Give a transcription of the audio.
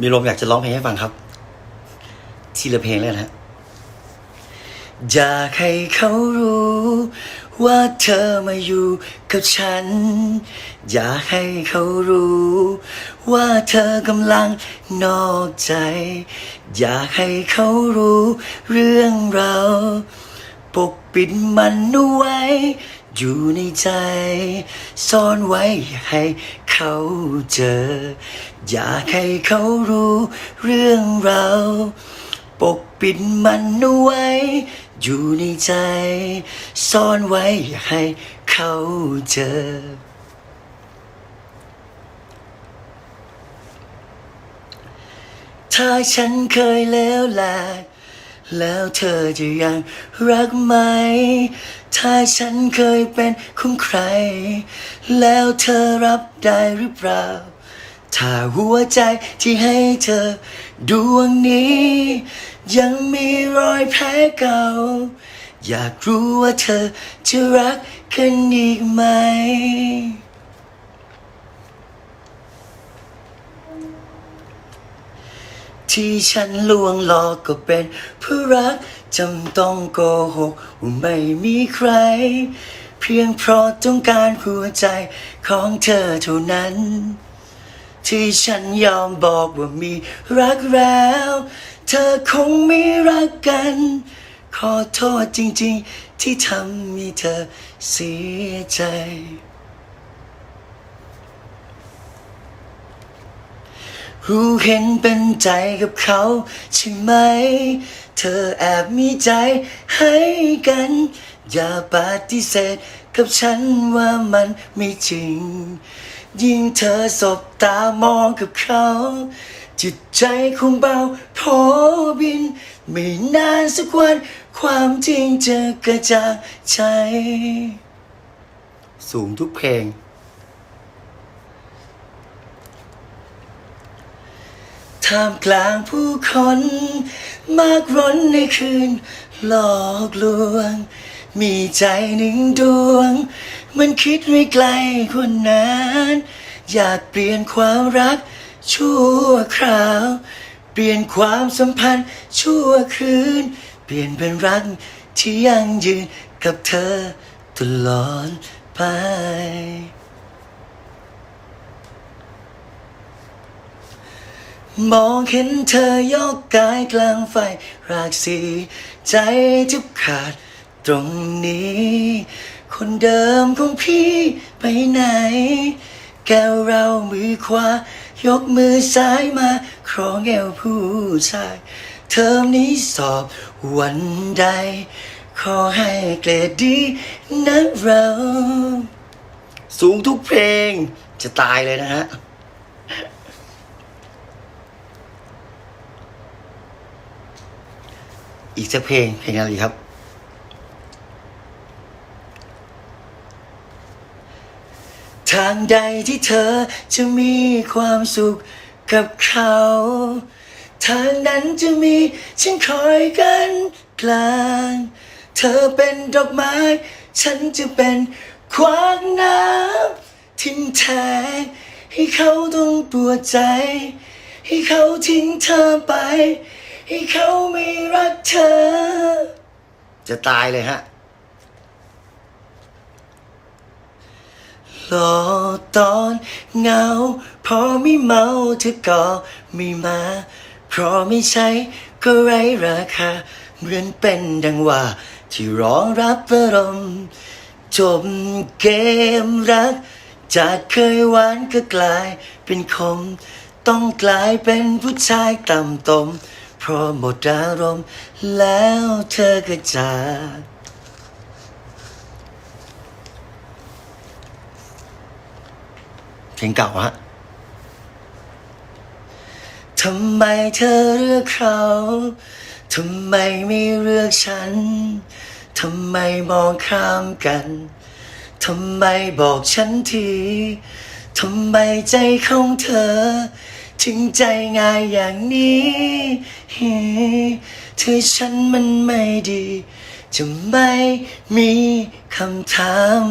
มีลมอยากจะร้องเพลงให้ฟังครับ ทีละเพลงเลยนะฮะอยากให้เขารู้ ว่าเธอมาอยู่กับฉัน อยากให้เขารู้ ว่าเธอกำลังนอกใจ อยากให้เขารู้ เรื่องเรา ปกปิดมันเอาไว้ อยู่ในใจ ซ่อนไว้ให้เขาเจอ อยากให้เขารู้เรื่องเรา ปกปิดมันเอาไว้ อยู่ในใจ ซ่อนไว้ให้เขาเจอ ถ้าฉันเคยแล้วแหละ แล้วเธอจะยังรักไหม ถ้าฉันเคยเป็นของใคร แล้วเธอรับได้หรือเปล่า ถ้าหัวใจที่ให้เธอดวงนี้ ยังมีรอยแผลเก่า อยากรู้ว่าเธอจะรักกันอีกไหม ที่ฉันลวงหลอกก็เป็นเพราะรักจำต้องโกหกว่าไม่มีใคร เพียงเพราะต้องการหัวใจของเธอเท่านั้น ที่ฉันยอมบอกว่ามีรักแล้ว เธอคงไม่รักกัน ขอโทษจริงๆ ที่ทำให้เธอเสียใจ รู้เห็นเป็นใจกับเขาใช่ไหม เธอแอบมีใจให้กัน อย่าปฏิเสธกับฉันว่ามันไม่จริง ยิ่งเธอสบตามองกับเขา จิตใจคงเบาพอบิน ไม่นานสักวัน ความจริงจะกระจ่างใจ สูงทุกเพลง ท่ามกลางผู้คน มากร้นในคืน หลอกลวง มีใจหนึ่งดวง มันคิดไว้ไกลคนนั้น อยากเปลี่ยนความรัก ชั่วคราว เปลี่ยนความสัมพันธ์ ชั่วคืน เปลี่ยนเป็นรักที่ยั่งยืนกับเธอตลอดไป มองเห็นเธอยกกายกลางไฟ รากสีใจทุบขาดตรงนี้ คนเดิมของพี่ไปไหน แก้วเรามือขวายกมือซ้ายมาครองแอวผู้ชาย เทอมนี้สอบวันใด ขอให้เกรดดีนะเรา สูงทุกเพลงจะตายเลยนะฮะ อีกสักเพลงเพลงอะไรครับ ทางใดที่เธอจะมีความสุขกับเขา ทางนั้นจะมีฉันคอยกันกลาง เธอเป็นดอกไม้ ฉันจะเป็นควางน้ำทิ้งแทงให้เขาต้องปวดใจ ให้เขาทิ้งเธอไป ให้เขาไม่รักเธอ จะตายเลยฮะรอตอนเหงาพอไม่เมาเธอก็ไม่มา เพราะไม่ใช่ก็ไร้ราคา เหมือนเป็นดังว่า ที่ร้องรับอารมณ์จบเกมรัก จากเคยหวานก็กลายเป็นคม ต้องกลายเป็นผู้ชายต่ำตม เพราะหมดอารมณ์แล้วเธอก็จากเพลงเก่าฮะทำไมเธอเลือกเขาทำไมไม่เลือกฉัน ทำไมมองข้ามกัน ทำไมบอกฉันที ทำไมใจของเธอ ถึงใจง่ายอย่างนี้เธอฉันมันไม่ดี จะไม่มีคำถาม